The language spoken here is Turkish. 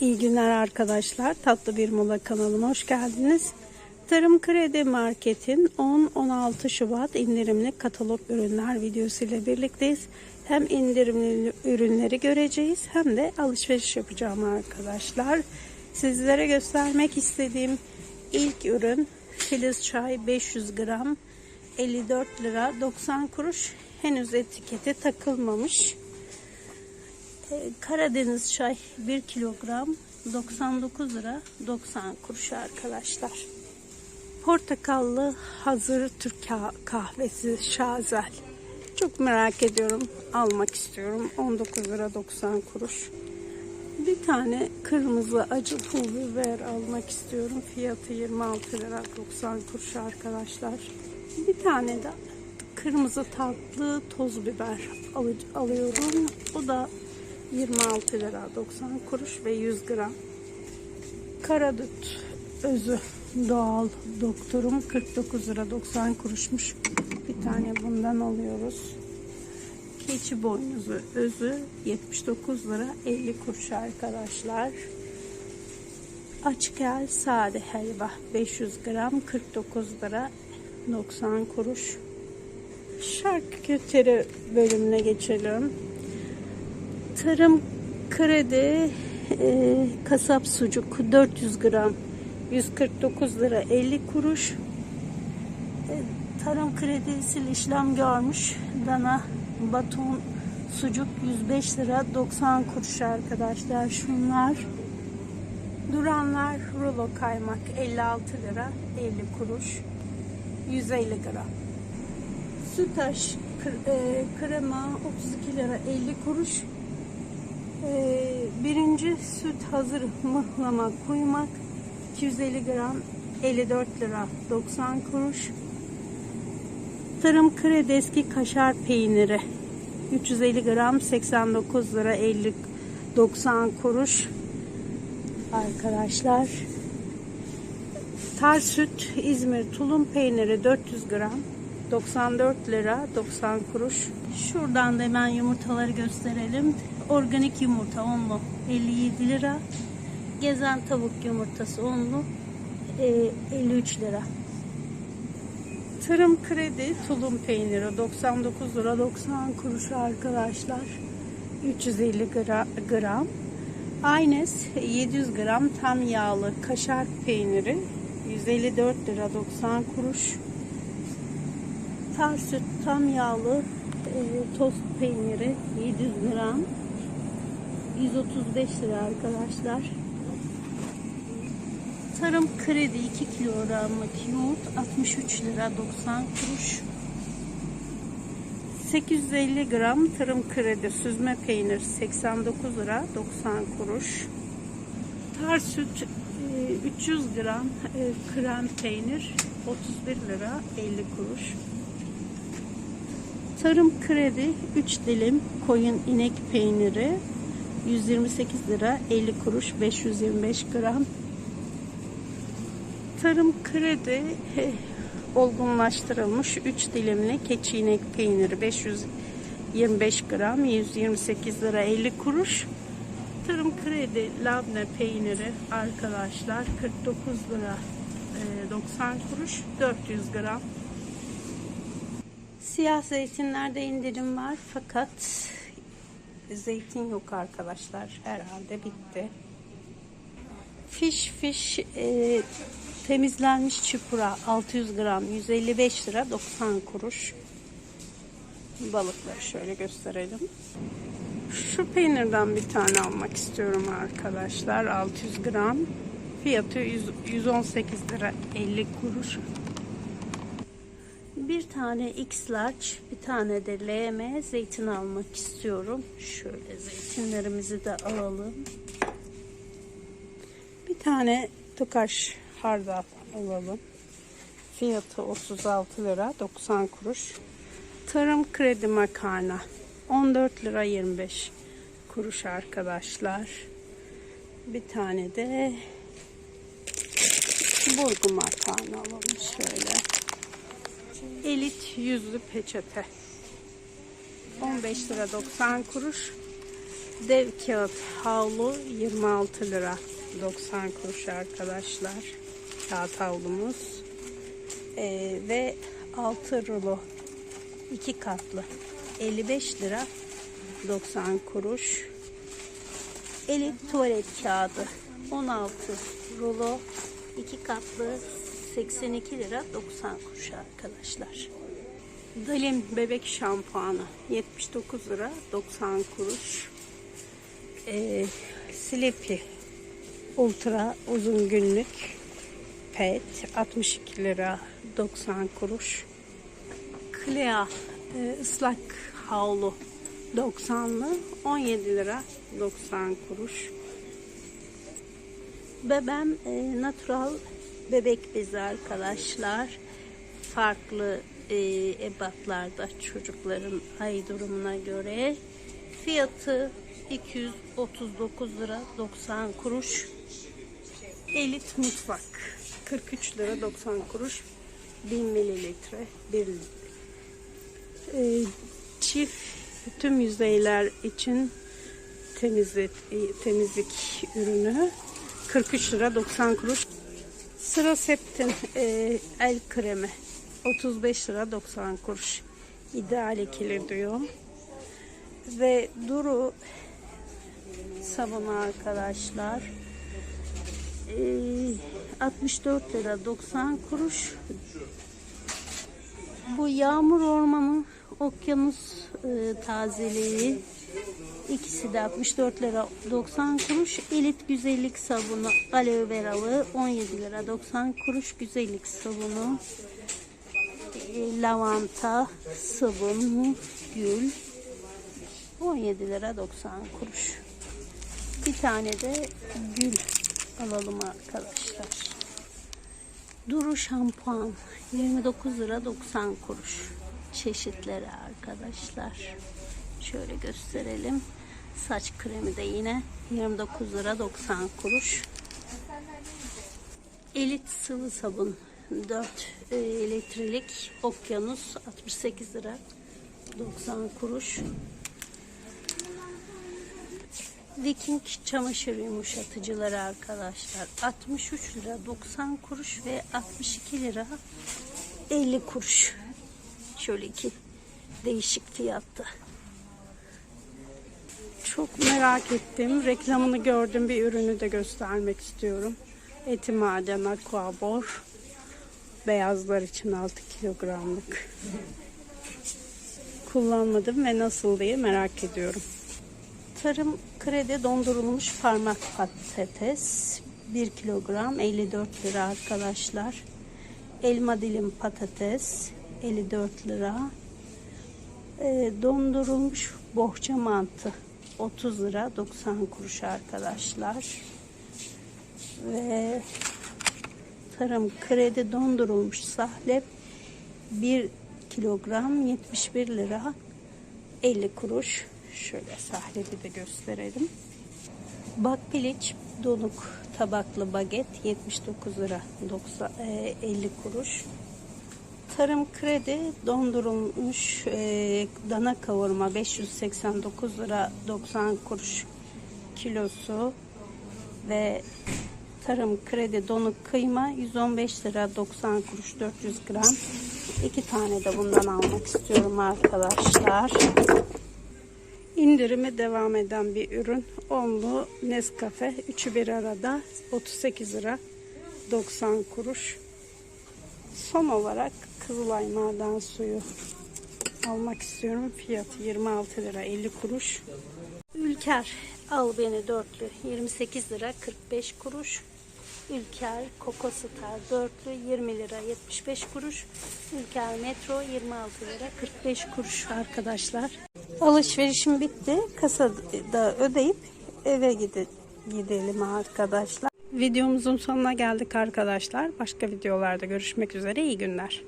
İyi günler arkadaşlar. Tatlı Bir Mola kanalıma hoş geldiniz. Tarım Kredi Market'in 10-16 Şubat indirimli katalog ürünler videosu ile birlikteyiz. Hem indirimli ürünleri göreceğiz hem de alışveriş yapacağım arkadaşlar. Sizlere göstermek istediğim ilk ürün Filiz çay 500 gram 54 lira 90 kuruş. Henüz etiketi takılmamış. Ee, Karadeniz çay 1 kilogram 99 lira 90 kuruş arkadaşlar. Portakallı hazır Türk ka- kahvesi şazel. Çok merak ediyorum. Almak istiyorum. 19 lira 90 kuruş. Bir tane kırmızı acı pul biber almak istiyorum. Fiyatı 26 lira 90 kuruş arkadaşlar. Bir tane de kırmızı tatlı toz biber alı- alıyorum. O da 26 lira 90 kuruş ve 100 gram. Karadut özü doğal doktorum 49 lira 90 kuruşmuş. Bir tane bundan alıyoruz. Keçi boynuzu özü 79 lira 50 kuruş arkadaşlar. Açgel sade helva 500 gram 49 lira 90 kuruş. Şarküteri bölümüne geçelim. Tarım kredi e, kasap sucuk 400 gram 149 lira 50 kuruş. E, tarım kredisi işlem görmüş dana baton sucuk 105 lira 90 kuruş arkadaşlar şunlar. Duranlar rulo kaymak 56 lira 50 kuruş 150 gram. Sütaş e, krema 32 lira 50 kuruş. E, birinci süt hazır mıhlama kuymak 250 gram 54 lira 90 kuruş. Tarım kredi eski kaşar peyniri 350 gram 89 lira 50 90 kuruş. Arkadaşlar Tar süt İzmir tulum peyniri 400 gram 94 lira 90 kuruş. Şuradan da hemen yumurtaları gösterelim. Organik yumurta onlu 57 lira. Gezen tavuk yumurtası onlu e, 53 lira. Tarım kredi tulum peyniri 99 lira 90 kuruş arkadaşlar. 350 gra- gram. Aynes 700 gram tam yağlı kaşar peyniri 154 lira 90 kuruş. Tar süt tam yağlı e, tost peyniri 700 gram 135 lira arkadaşlar. Tarım kredi 2 kilogramlık yoğurt 63 lira 90 kuruş. 850 gram tarım kredi süzme peynir 89 lira 90 kuruş. Tar süt e, 300 gram e, krem peynir 31 lira 50 kuruş. Tarım kredi 3 dilim koyun inek peyniri 128 lira 50 kuruş 525 gram. Tarım kredi olgunlaştırılmış 3 dilimli keçi inek peyniri 525 gram 128 lira 50 kuruş. Tarım kredi labne peyniri arkadaşlar 49 lira eh, 90 kuruş 400 gram. Siyah zeytinlerde indirim var fakat zeytin yok arkadaşlar. Herhalde bitti. Fiş fiş e, temizlenmiş çipura 600 gram 155 lira 90 kuruş. Balıkları şöyle gösterelim. Şu peynirden bir tane almak istiyorum arkadaşlar. 600 gram. Fiyatı 100 118 lira 50 kuruş. Tane X large, bir tane de LM zeytin almak istiyorum. Şöyle zeytinlerimizi de alalım. Bir tane Tokaş hardal alalım. Fiyatı 36 lira 90 kuruş. Tarım kredi makarna 14 lira 25 kuruş arkadaşlar. Bir tane de burgu makarna alalım şöyle. Elit yüzlü peçete. 15 lira 90 kuruş. Dev kağıt havlu 26 lira 90 kuruş arkadaşlar. Kağıt havlumuz. Ee, ve 6 rulo 2 katlı 55 lira 90 kuruş. Elit tuvalet kağıdı 16 rulo 2 katlı 82 lira 90 kuruş arkadaşlar. Dalim bebek şampuanı 79 lira 90 kuruş. Ee, Sleepy Ultra uzun günlük pet 62 lira 90 kuruş. Clea e, ıslak havlu 90'lı 17 lira 90 kuruş. Bebem e, natural bebek bezi arkadaşlar. Farklı e, ebatlarda çocukların ay durumuna göre. Fiyatı 239 lira 90 kuruş. Elit mutfak 43 lira 90 kuruş. 1000 mililitre bir e, çift tüm yüzeyler için temizlik, temizlik ürünü 43 lira 90 kuruş. Sıra Septin e, el kremi 35 lira 90 kuruş. İdeal ikili diyor. Ve Duru sabunu arkadaşlar e, 64 lira 90 kuruş. Bu yağmur ormanı okyanus e, tazeliği ikisi de 64 lira 90 kuruş. Elit güzellik sabunu aloe veralı 17 lira 90 kuruş. Güzellik sabunu e, lavanta sabunu gül 17 lira 90 kuruş. Bir tane de gül alalım arkadaşlar. Duru şampuan 29 lira 90 kuruş. Çeşitleri arkadaşlar. Şöyle gösterelim. Saç kremi de yine 29 lira 90 kuruş. Elit sıvı sabun 4 e, litrelik okyanus 68 lira 90 kuruş. Viking çamaşır yumuşatıcıları arkadaşlar 63 lira 90 kuruş ve 62 lira 50 kuruş. Şöyle iki değişik fiyatta. Çok merak ettim. Reklamını gördüm. Bir ürünü de göstermek istiyorum. Eti maden aquabor. Beyazlar için 6 kilogramlık. Kullanmadım ve nasıl diye merak ediyorum. Tarım kredi dondurulmuş parmak patates 1 kilogram 54 lira arkadaşlar. Elma dilim patates 54 lira. E, dondurulmuş bohça mantı 30 lira 90 kuruş arkadaşlar. Ve tarım kredi dondurulmuş sahlep 1 kilogram 71 lira 50 kuruş. Şöyle sahlebi de gösterelim. Bak piliç donuk tabaklı baget 79 lira 90, e, 50 kuruş. Tarım kredi dondurulmuş e, dana kavurma 589 lira 90 kuruş kilosu ve tarım kredi donuk kıyma 115 lira 90 kuruş 400 gram. İki tane de bundan almak istiyorum arkadaşlar. İndirime devam eden bir ürün. Onlu Nescafe. Üçü bir arada 38 lira 90 kuruş. Son olarak Kızılay maden suyu almak istiyorum. Fiyatı 26 lira 50 kuruş. Ülker al beni dörtlü 28 lira 45 kuruş. Ülker Coco Star dörtlü 20 lira 75 kuruş. Ülker Metro 26 lira 45 kuruş arkadaşlar. Alışverişim bitti. Kasada ödeyip eve gide gidelim arkadaşlar. Videomuzun sonuna geldik arkadaşlar. Başka videolarda görüşmek üzere. İyi günler.